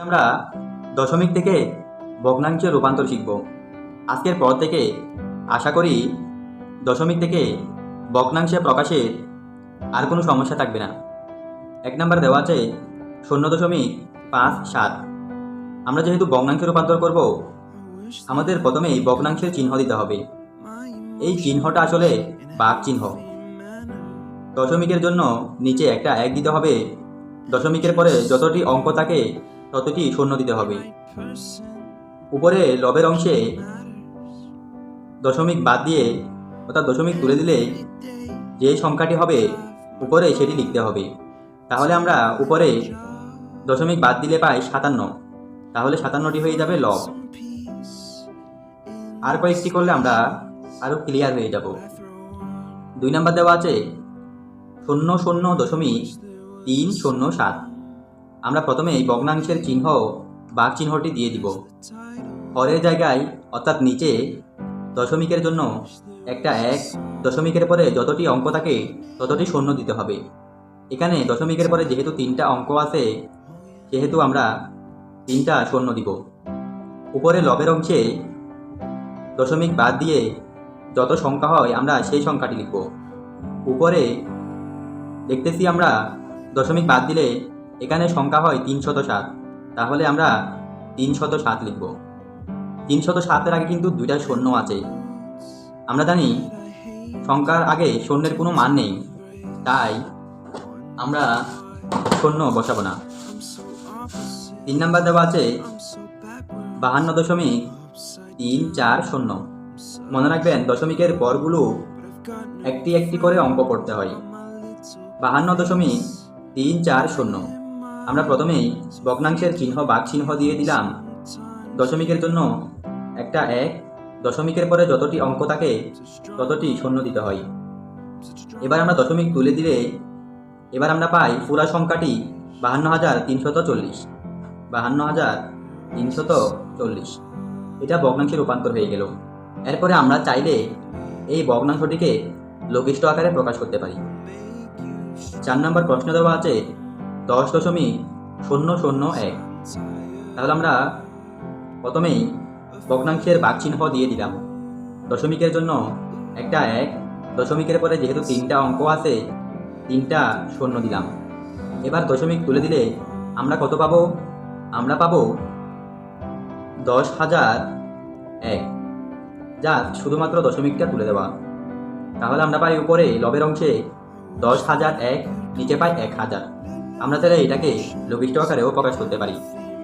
আমরা দশমিক থেকে ভগ্নাংশে রূপান্তর শিখব। আজকের পর থেকে আশা করি দশমিক থেকে ভগ্নাংশে প্রকাশের আর কোনো সমস্যা থাকবে না। এক নাম্বার দেওয়া আছে শূন্য দশমিক পাঁচ সাত। আমরা যেহেতু ভগ্নাংশে রূপান্তর করব, আমাদের প্রথমেই ভগ্নাংশের চিহ্ন দিতে হবে। এই চিহ্নটা আসলে বাঘ চিহ্ন। দশমিকের জন্য নিচে একটা এক দিতে হবে। দশমিকের পরে যতটি অঙ্ক থাকে ততটি শূন্য দিতে হবে। উপরে লবের অংশে দশমিক বাদ দিয়ে অর্থাৎ দশমিক তুলে দিলে যে সংখ্যাটি হবে উপরে সেটি লিখতে হবে। তাহলে আমরা উপরে দশমিক বাদ দিলে পাই সাতান্ন। তাহলে সাতান্নটি হয়ে যাবে লব। আর কয়েকটি করলে আমরা আরও ক্লিয়ার হয়ে যাব। দুই নাম্বার দেওয়া আছে শূন্য শূন্য দশমিক তিন শূন্য সাত। আমরা প্রথমে এই ভগ্নাংশের চিহ্ন বাঘ চিহ্নটি দিয়ে দিব। পরের জায়গায়, অর্থাৎ নিচে, দশমিকের জন্য একটা এক, দশমিকের পরে যতটি অঙ্ক থাকে, ততটি শূন্য দিতে হবে। এখানে দশমিকের পরে যেহেতু তিনটা অঙ্ক আছে, সেহেতু আমরা তিনটা শূন্য দিব। উপরে লবের অংশে দশমিক বাদ দিয়ে যত সংখ্যা হয়, আমরা সেই সংখ্যাটি লিখব। উপরে দেখতেছি আমরা দশমিক বাদ দিলে এখানে সংখ্যা হয় তিনশত সাত। তাহলে আমরা তিনশত সাত লিখব। তিনশত সাতের আগে কিন্তু দুইটা শূন্য আছে। আমরা জানি সংখ্যার আগে শূন্যের কোনো মান নেই, তাই আমরা শূন্য বসাবো না। তিন নাম্বার দেওয়া আছে বাহান্ন দশমিক তিন চার শূন্য। মনে রাখবেন দশমিকের পরগুলো একটি একটি করে অঙ্ক করতে হয়। বাহান্ন দশমিক তিন চার শূন্য। আমরা প্রথমেই ভগ্নাংশের চিহ্ন বাঘ চিহ্ন দিয়ে দিলাম। দশমিকের জন্য একটা এক, দশমিকের পরে যতটি অঙ্ক থাকে, ততটি শূন্য দিতে হয়। এবার আমরা দশমিক তুলে দিলে, এবার আমরা পাই পুরা সংখ্যাটি বাহান্ন হাজার তিনশত চল্লিশ। বাহান্ন হাজার তিনশত চল্লিশ। এটা ভগ্নাংশে রূপান্তর হয়ে গেল। এরপরে আমরা চাইলে এই ভগ্নাংশটিকে লঘিষ্ঠ আকারে প্রকাশ করতে পারি। চার নম্বর প্রশ্ন দেওয়া আছে দশ দশমিক শূন্য শূন্য এক। তাহলে আমরা প্রথমেই ভগ্নাংশের বাক চিহ্ন দিয়ে দিলাম। দশমিকের জন্য একটা এক, দশমিকের পরে যেহেতু তিনটা অঙ্ক আছে, তিনটা শূন্য দিলাম। এবার দশমিক তুলে দিলে আমরা কত পাবো? আমরা পাবো দশ হাজার এক। যা শুধুমাত্র দশমিকটা তুলে দেওয়া। তাহলে আমরা পাই উপরে লবের অংশে দশ হাজার এক, নিচে পাই এক হাজার। আমরা তাহলে এটাকে লঘিষ্ঠ আকারেও প্রকাশ করতে পারি।